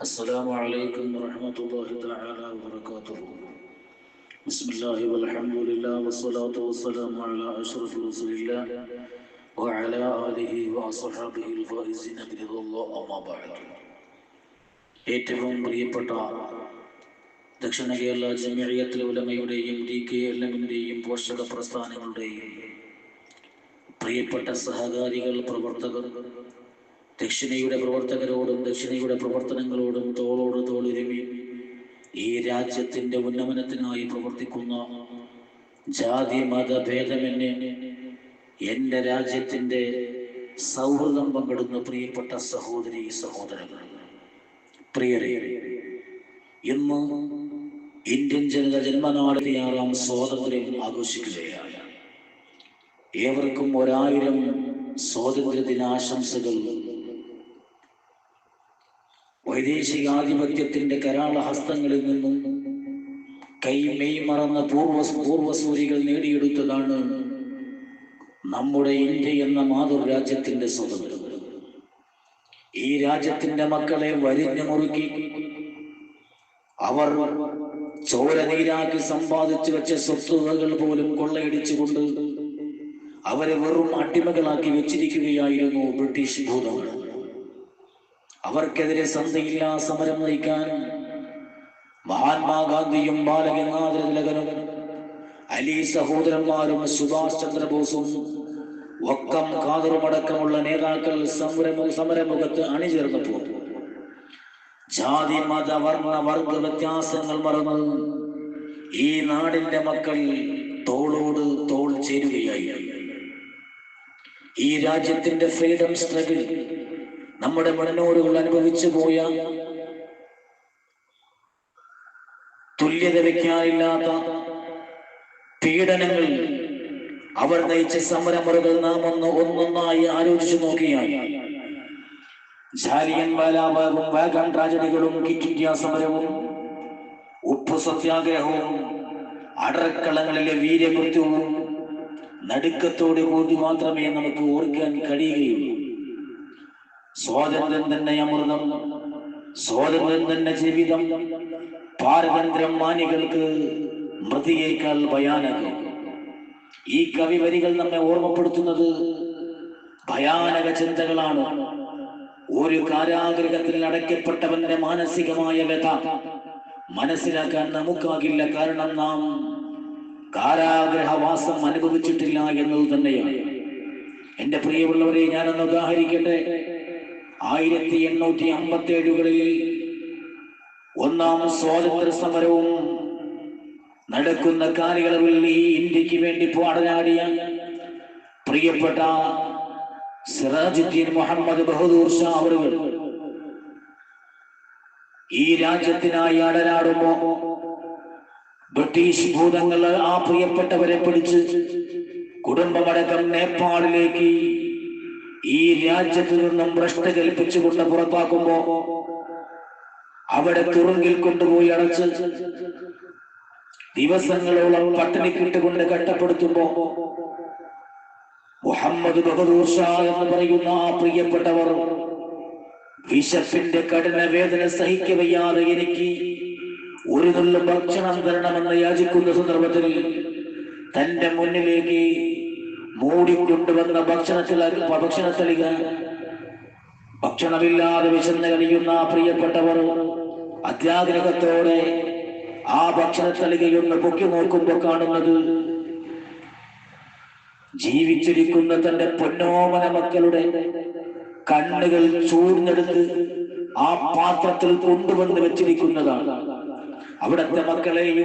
السلام عليكم ورحمة الله تعالى وبركاته بسم الله والحمد لله والصلاة والسلام على أشرف رسول الله وعلى آله وأصحابه الفائزين برضا الله أما بعد ഏറ്റവും പ്രിയപ്പെട്ട ദക്ഷിണ കേരള ജമിയത്തിലെ ഉലമയുടെയും ഡി കെ എൽ എമ്മിൻ്റെയും പോഷക പ്രസ്ഥാനങ്ങളുടെയും പ്രിയപ്പെട്ട സഹകാരികൾ പ്രവർത്തകർ ദക്ഷിണയുടെ പ്രവർത്തകരോടും ദക്ഷിണയുടെ പ്രവർത്തനങ്ങളോടും തോളോട് തോളിരുമി ഈ രാജ്യത്തിന്റെ ഉന്നമനത്തിനായി പ്രവർത്തിക്കുന്ന ജാതി മത ഭേദമെന്നെ എന്റെ രാജ്യത്തിന്റെ സൗഹൃദം പങ്കിടുന്ന പ്രിയപ്പെട്ട സഹോദരി സഹോദരങ്ങൾ. പ്രിയരേ ഇന്ന് ഇന്ത്യൻ ജനത ജന്മനാടിയാറാം സ്വാതന്ത്ര്യം ആഘോഷിക്കുകയാണ്. ഏവർക്കും ഒരായിരം സ്വാതന്ത്ര്യ ദിനാശംസകൾ വൈദേശികാധിപത്യത്തിന്റെ കരാള ഹസ്തങ്ങളിൽ നിന്നും കൈ മെയ് മറന്ന പൂർവ പൂർവസൂരികൾ നേടിയെടുത്തതാണ് നമ്മുടെ ഇന്ത്യ എന്ന മാതൃരാജ്യത്തിന്റെ സ്വതന്ത്രം. ഈ രാജ്യത്തിന്റെ മക്കളെ വരിഞ്ഞു മുറുക്കി അവർ ചോര നീരാക്കി സമ്പാദിച്ചു വെച്ച സ്വത്തുവകൾ പോലും കൊള്ളയടിച്ചുകൊണ്ട് അവരെ വെറും അടിമകളാക്കി വെച്ചിരിക്കുകയായിരുന്നു ബ്രിട്ടീഷ് ഭൂതങ്ങൾ. അവർക്കെതിരെ സന്ധിയില്ലാ സമരം നയിക്കാൻ മഹാത്മാഗാന്ധിയും ബാലഗംഗാധര തിലകനും അലി സഹോദരന്മാരും സുഭാഷ് ചന്ദ്രബോസും വക്കം കാതറുമടക്കമുള്ള നേതാക്കൾ സമരമു സമരമുഖത്ത് അണിചേർന്നപ്പോൾ ജാതി മത വർണ വർഗ വ്യത്യാസങ്ങൾ മറന്ന് ഈ നാടിന്റെ മക്കൾ തോളോട് തോൾ ചേരുകയായി ഈ രാജ്യത്തിന്റെ ഫ്രീഡം സ്ട്രഗിൾ നമ്മുടെ മണനോടുകൾ അനുഭവിച്ചു പോയ തുല്യത വയ്ക്കാനില്ലാത്ത പീഡനങ്ങൾ അവർ നയിച്ച സമരമുറകൾ നാം ഒന്ന് ഒന്നൊന്നായി ആലോചിച്ചു നോക്കിയാൽ ജാലിയൻ വാലാബാഗും വാഗാൻ ട്രാജഡികളും കിറ്റ് ഇന്ത്യ സമരവും ഉപ്പു സത്യാഗ്രഹവും അടർക്കളങ്ങളിലെ വീര്യകൃത്യവും നടുക്കത്തോടെ കൂടി മാത്രമേ നമുക്ക് ഓർക്കാൻ കഴിയുകയുള്ളൂ. സ്വാതന്ത്ര്യം തന്നെ അമൃതം സ്വാതന്ത്ര്യം തന്നെ ജീവിതം. പാരതന്ത്ര്യം മാനികൾക്ക് മൃതിയേക്കാൾ ഭയാനകം. ഈ കവി വരികൾ നമ്മെ ഓർമ്മപ്പെടുത്തുന്നത് ഭയാനക ചിന്തകളാണ്. ഒരു കാരാഗ്രഹത്തിൽ അടയ്ക്കപ്പെട്ടവന്റെ മാനസികമായ വ്യഥ മനസ്സിലാക്കാൻ നമുക്കാകില്ല. കാരണം നാം കാരാഗ്രഹവാസം അനുഭവിച്ചിട്ടില്ല എന്നത് തന്നെയാണ്. എന്റെ പ്രിയമുള്ളവരെ ഞാനൊന്ന് ഉദാഹരിക്കട്ടെ. ആയിരത്തി എണ്ണൂറ്റി അമ്പത്തി ഏഴുകളിൽ ഒന്നാം സ്വാതന്ത്ര്യ സമരവും നടക്കുന്ന കാലയളവിൽ ഈ ഇന്ത്യയ്ക്ക് വേണ്ടി പാടനാടിയ പ്രിയപ്പെട്ട സിറാജുദ്ദീൻ മുഹമ്മദ് ബഹദൂർ ഷാ അവറുകൾ. ഈ രാജ്യത്തിനായി അടരാടുമ്പോ ബ്രിട്ടീഷ് ഭൂതങ്ങൾ ആ പ്രിയപ്പെട്ടവരെ പിടിച്ച് കുടുംബമടക്കം നേപ്പാളിലേക്ക് ഈ രാജ്യത്തു നിന്നും ഭ്രഷ്ട കൽപ്പിച്ചുകൊണ്ട് പുറത്താക്കുമ്പോ അവിടെ തുറങ്കിൽ കൊണ്ടുപോയി അടച്ച് ദിവസങ്ങളോളം പട്ടിണിക്കിട്ടുകൊണ്ട് കട്ടപ്പെടുത്തുമ്പോ മുഹമ്മദ് ബഹദൂർ ഷാ എന്ന് പറയുന്ന ആ പ്രിയപ്പെട്ടവർ വിശപ്പിന്റെ കഠിന വേദന സഹിക്കവയ്യാതെ എനിക്ക് ഒരു നുള്ള ഭക്ഷണം തരണമെന്ന് യാചിക്കുന്ന സന്ദർഭത്തിൽ തന്റെ മുന്നിലേക്ക് മൂടിക്കൊണ്ടുവന്ന ഭക്ഷണത്തിൽ ഭക്ഷണത്തലിക ഭക്ഷണമില്ലാതെ വിശന്ന് കഴിയുന്ന പ്രിയപ്പെട്ടവർ അത്യാഗ്രഹത്തോടെ ആ ഭക്ഷണത്തലികയൊന്ന് പൊക്കി നോക്കുമ്പോൾ കാണുന്നത് ജീവിച്ചിരിക്കുന്ന തന്റെ പൊന്നോമന മക്കളുടെ കണ്ണുകൾ ചൂർന്നെടുത്ത് ആ പാത്രത്തിൽ കൊണ്ടുവന്ന് വെച്ചിരിക്കുന്നതാണ്. അവിടത്തെ മക്കളെയും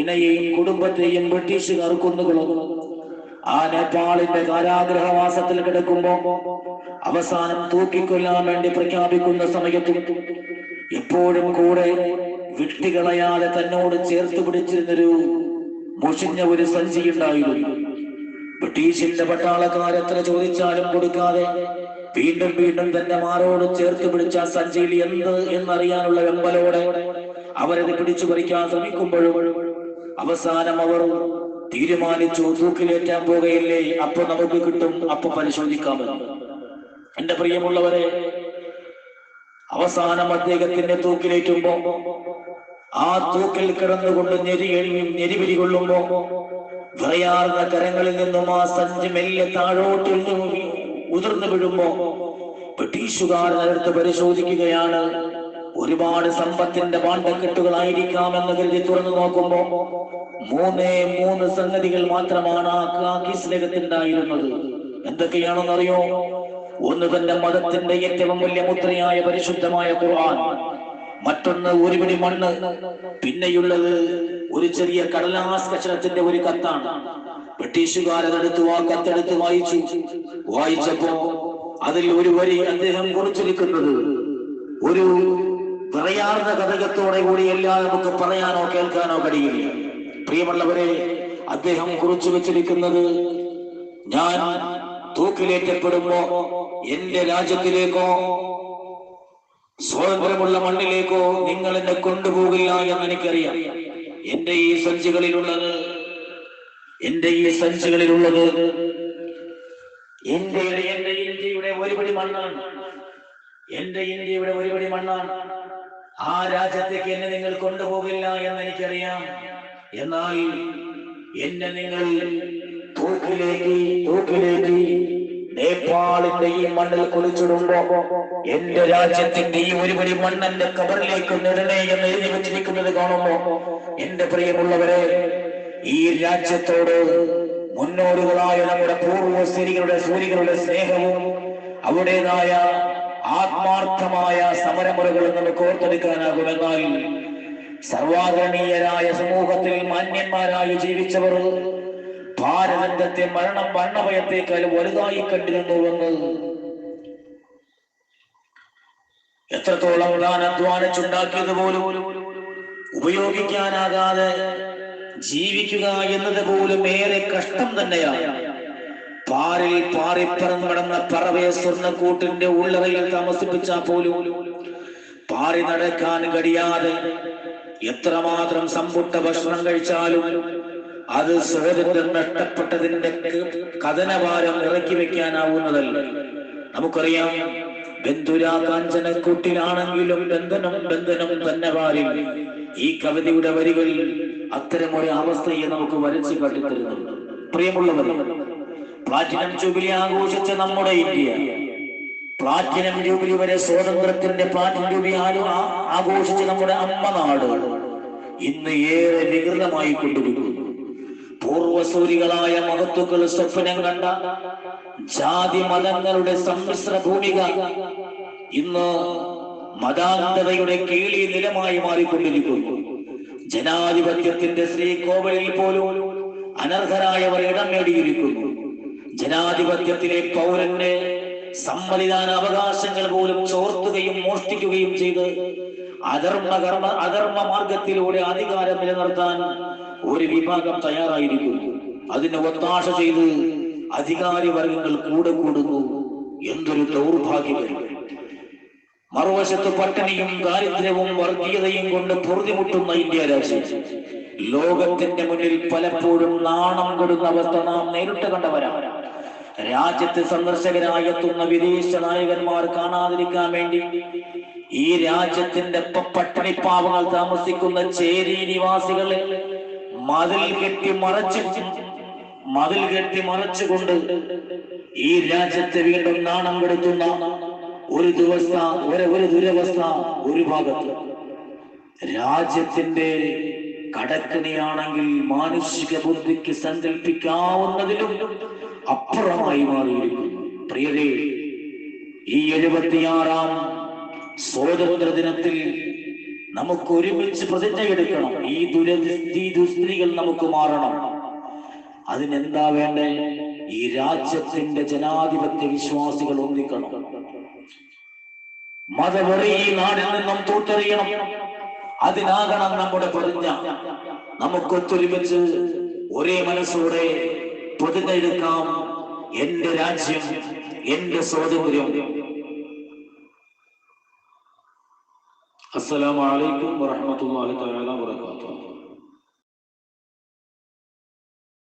ഇണയെയും കുടുംബത്തെയും ബ്രിട്ടീഷുകാർ കൊന്നുകളഞ്ഞു. ആ നേപ്പാളിന്റെ കാരാഗ്രഹവാസത്തിൽ കിടക്കുമ്പോ അവസാനം തൂക്കിക്കൊല്ലാൻ വേണ്ടി പ്രഖ്യാപിക്കുന്ന സമയത്ത് ഇപ്പോഴും കൂടെ വിട്ടുകളയാതെ തന്നോട് ചേർത്ത് പിടിച്ചിരുന്നൊരു മുഷിഞ്ഞ ഒരു സഞ്ചി ഉണ്ടായിരുന്നു. ബ്രിട്ടീഷിന്റെ പട്ടാളക്കാർ എത്ര ചോദിച്ചാലും കൊടുക്കാതെ വീണ്ടും വീണ്ടും തന്നെ മാറോട് ചേർത്ത് പിടിച്ച സഞ്ചിയിൽ എന്ത് എന്നറിയാനുള്ള വെമ്പലോടെ അവരത് പിടിച്ചു പറിക്കാൻ ശ്രമിക്കുമ്പോഴും അവസാനം അവർ തീരുമാനിച്ചു തൂക്കിലേറ്റാൻ പോകുകയില്ലേ അപ്പൊ നമുക്ക് കിട്ടും അപ്പൊ പരിശോധിക്കാമെന്ന് എന്റെ പ്രിയമുള്ളവരെ അവസാനം അദ്ദേഹത്തിന്റെ തൂക്കിലേറ്റുമ്പോ ആ തൂക്കിൽ കിടന്നുകൊണ്ട് ഞെരി ഞെരിപിരി കൊള്ളുമ്പോ വിറയാർന്ന കരങ്ങളിൽ നിന്നും ആ സഞ്ചി മെല്ലെ താഴോട്ടിൽ ഉതിർന്നു വീഴുമ്പോ ബ്രിട്ടീഷുകാർ അടുത്ത് പരിശോധിക്കുകയാണ്. ഒരുപാട് സമ്പത്തിന്റെ പാണ്ടക്കെട്ടുകളായിരിക്കാമെന്ന് കരുതി തുറന്നു നോക്കുമ്പോ മൂന്നേ മൂന്ന് സംഗതികൾ മാത്രമാണ് ആ കാക്കിസ്ലകത്തുണ്ടായിരുന്നത് എന്തൊക്കെയാണെന്നറിയോ? ഒന്ന് തന്റെ മതത്തിന്റെ ഏറ്റവും വലിയ മുദ്രയായ പരിശുദ്ധമായ ഖുർആൻ മറ്റൊന്ന് ഒരു പിടി മണ്ണ് പിന്നെയുള്ളത് ഒരു ചെറിയ കടലാസ് കഷണത്തിന്റെ ഒരു കത്താണ്. ബ്രിട്ടീഷുകാരതെടുത്ത് ആ കത്തെടുത്ത് വായിച്ചു. വായിച്ചപ്പോ അതിൽ ഒരു വരി അദ്ദേഹം കുറിച്ചിരിക്കുന്നത് ഒരു പറയാർന്ന കഥകത്തോടെ കൂടി എല്ലാം നമുക്ക് പറയാനോ കേൾക്കാനോ കഴിയില്ല. പ്രിയമുള്ളവരെ അദ്ദേഹം കുറിച്ചു വെച്ചിരിക്കുന്നത് ഞാൻ തൂക്കിലേറ്റപ്പെടുമ്പോ എന്റെ രാജ്യത്തിലേക്കോ സ്വാതന്ത്ര്യമുള്ള മണ്ണിലേക്കോ നിങ്ങൾ എന്നെ കൊണ്ടുപോകില്ല എന്ന് എനിക്കറിയാം. എന്റെ ഈ സഞ്ചികളിലുള്ളത് എന്റെ ഈ സഞ്ചികളിലുള്ളത് എന്റെ എന്റെ ഇന്ത്യയുടെ ഒരുപടി മണ്ണാണ്. എന്റെ ഇന്ത്യയുടെ ഒരുപടി മണ്ണാണ്. ആ രാജ്യത്തേക്ക് എന്നെ നിങ്ങൾ കൊണ്ടുപോകില്ല എന്ന് എനിക്കറിയാം എന്നാൽ എന്നെ നിങ്ങൾ തൂക്കിലേക്ക് തൂക്കിലേക്ക് നേപ്പാളിന്റെ ഈ മണ്ണിൽ കുളിച്ചിടുമ്പോ എന്റെ രാജ്യത്തിന്റെ ഈ ഒരു ഒരുപടി മണ്ണെന്റെ കബറിലേക്ക് നിടണേ എന്ന് എഴുതി വെച്ചിരിക്കുന്നത് കാണുമ്പോ എന്റെ പ്രിയമുള്ളവരെ ഈ രാജ്യത്തോട് മുന്നോടുകളായ നമ്മുടെ പൂർവസ്ഥിതികളുടെ സൂര്യകളുടെ സ്നേഹവും അവരുടേതായ ആത്മാർത്ഥമായ സമരമുറകളും നമുക്ക് ഓർത്തെടുക്കാനാകുമെന്നാൽ സർവാദരണീയരായ സമൂഹത്തിൽ മാന്യന്മാരായി ജീവിച്ചവർ ഭാരതത്തെ മരണം മരണഭയത്തേക്കാൾ വലുതായി കണ്ടിരുന്നുവെന്ന് എത്രത്തോളം താൻ അധ്വാനിച്ചുണ്ടാക്കിയത് പോലും ഉപയോഗിക്കാനാകാതെ ജീവിക്കുക എന്നത് പോലും ഏറെ കഷ്ടം തന്നെയാണ്. പാറിൽ പാറിപ്പറന്ന് നടന്ന പറവയെ സ്വർണക്കൂട്ടിന്റെ ഉള്ളറയിൽ താമസിപ്പിച്ചാൽ പോലും പാറി നടക്കാൻ കഴിയാതെ എത്രമാത്രം സമ്പുട്ട ഭക്ഷണം കഴിച്ചാലും അത് സ്വാതന്ത്ര്യം നഷ്ടപ്പെട്ടതിന്റെ കഥനഭാരം ഇറക്കി വെക്കാനാവുന്നതല്ല. നമുക്കറിയാം ബന്ധുരാ കാഞ്ചനക്കൂട്ടിലാണെങ്കിലും ബന്ധനം ബന്ധനം തന്നെ പാലിൽ ഈ കവിതയുടെ വരികളിൽ അത്തരമൊരു അവസ്ഥയെ നമുക്ക് വരച്ചു കാട്ടിത്തരുന്നുണ്ട്. പ്രിയമുള്ളവർ പ്ലാറ്റിനം ജൂബിലി ആഘോഷിച്ച നമ്മുടെ ഇന്ത്യ. പ്ലാറ്റിനം ജൂബിലി വരെ സ്വാതന്ത്ര്യത്തിന്റെ പ്ലാറ്റിനം ജൂബിലി ആഘോഷിച്ച നമ്മുടെ അമ്മ നാട് ഇന്ന് ഏറെ വികൃതമായി കൊണ്ടിരിക്കുന്നു. പൂർവസൂരികളായ മഹത്വക്കൾ സ്വപ്നം കണ്ട ജാതി മതങ്ങളുടെ സമ്മിശ്ര ഭൂമിക ഇന്ന് മതാന്തതയുടെ കീളി നിലമായി മാറിക്കൊണ്ടിരിക്കുന്നു. ജനാധിപത്യത്തിന്റെ ശ്രീകോവിലിൽ പോലും അനർഹരായവർ ഇടം നേടിയിരിക്കുന്നു. ജനാധിപത്യത്തിലെ പൗരന്റെ സമ്മതിദാന അവകാശങ്ങൾ പോലും ചോർത്തുകയും മോഷ്ടിക്കുകയും ചെയ്ത് അധർമ്മകർമ്മ അധർമ്മ മാർഗത്തിലൂടെ അധികാരം നിലനിർത്താൻ ഒരു വിഭാഗം തയ്യാറായിരിക്കുന്നു. അതിന് ഒത്താശ ചെയ്ത് അധികാരി വർഗങ്ങൾ കൂടെ കൂടുന്നു എന്തൊരു ദൗർഭാഗ്യകരം മറുവശത്ത് പട്ടിണിയും ദാരിദ്ര്യവും വർഗീയതയും കൊണ്ട് പൊറുതിമുട്ടുന്ന ഇന്ത്യ രാജ്യം. ലോകത്തിന്റെ മുന്നിൽ പലപ്പോഴും നാണം കൊടുന്ന അവസ്ഥ നാം നേരിട്ട് കണ്ടവരാണ്. രാജ്യത്ത് സന്ദർശകരായി എത്തുന്ന വിദേശ നായകന്മാർ കാണാതിരിക്കാൻ വേണ്ടി ഈ രാജ്യത്തിന്റെ പട്ടിണിപ്പാവങ്ങൾ താമസിക്കുന്ന ചേരി നിവാസികളെ മതിൽ കെട്ടി മറച്ചു മതിൽ കെട്ടി മറച്ചുകൊണ്ട് ഈ രാജ്യത്തെ വീണ്ടും നാണം കെടുത്തുന്ന ഒരു ദിവസ ഒരു ഒരു ദുരവസ്ഥ ഒരു ഭാഗത്ത്. രാജ്യത്തിന്റെ കടക്കണിയാണെങ്കിൽ മാനുഷിക ബുദ്ധിക്ക് സങ്കല്പിക്കാവുന്നതിലും അപ്പുറമായി മാറിയിരിക്കുന്നു. പ്രിയരേ ഈ എഴുപത്തിയാറാം സ്വാതന്ത്ര്യ ദിനത്തിൽ നമുക്ക് ഒരുമിച്ച് പ്രതിജ്ഞ എടുക്കണം. ഈ ദുരദി ദുസ്ത്രീകൾ നമുക്ക് മാറണം. അതിനെന്താ വേണ്ടേ? ഈ രാജ്യത്തിന്റെ ജനാധിപത്യ വിശ്വാസികൾ ഒന്നിക്കണം. മതവെറി ഈ നാടിൽ നിന്നും തൂത്തെറിയണം അതിനാകണം നമ്മുടെ പ്രതിജ്ഞ. നമുക്കൊത്തൊരുമിച്ച് ഒരേ മനസ്സോടെ പ്രതിജ്ഞ എന്റെ രാജ്യം എന്റെ സ്വാതന്ത്ര്യം. അസ്സലാമലൈക്കും വറഹ്മത്തുള്ളാഹി തആല വബറകാതുഹു.